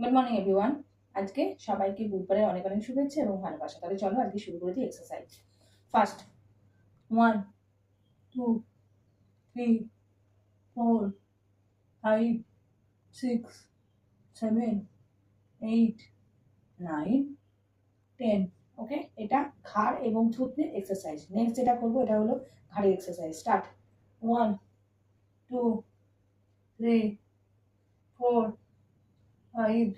Good morning everyone আজকে সবাইকে বুধবারের অনেক অনেক শুভেচ্ছা এবং ভালোবাসা। তাহলে চলো আজকে শুরু করে দিই exercise first one two three four five six seven eight nine ten okay এটা ঘাড় এবং থুতনির এক্সারসাইজ নেক্সট যেটা করব, এটা হলো ঘাড়ের exercise start one two three four five,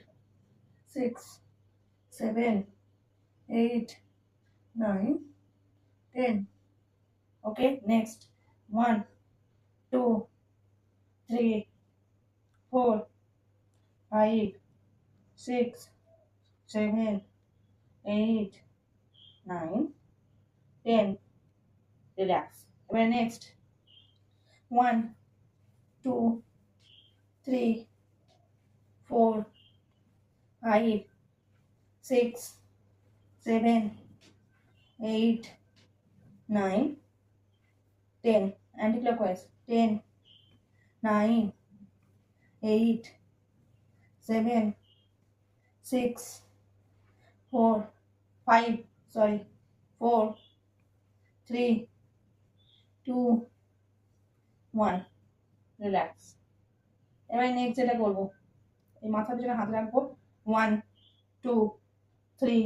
six, seven, eight, nine, ten. Okay, next one, two, three, four, five, six, seven, eight, nine, ten. Relax. Okay, next one, two, three. Five, six, seven, eight, nine, ten. Anti-clockwise. Ten, nine, eight, seven, six, four, five. Sorry, four, three, two, one. Relax. এবার next যেটা করব এই মাথার পিছনে হাত রাখব one two three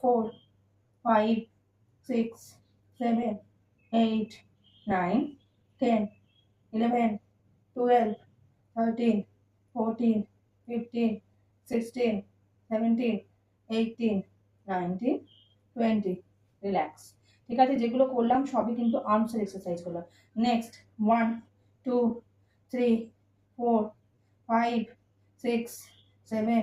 four five six seven eight nine ten eleven twelve thirteen fourteen fifteen sixteen seventeen eighteen nineteen twenty relax ঠিক আছে, যেগুলো করলাম সবই কিন্তু আর্মসের এক্সারসাইজ করলাম। Next one two three four five six seven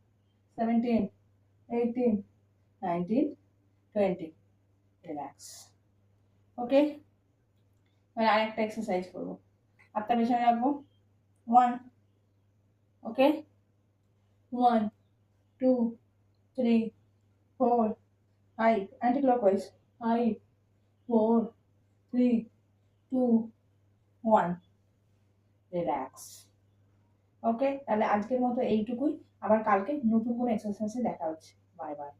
seventeen eighteen nineteen twenty relax okay এবার আরেকটা এক্সারসাইজ করব। হাতটা পেছনে রাখব। One okay one two three four five anti clockwise five four three two one relax okay তাহলে আজকের মতো এইটুকুই। আবার কালকে নতুন কোনো এক্সারসাইজে দেখা হচ্ছে। Bye bye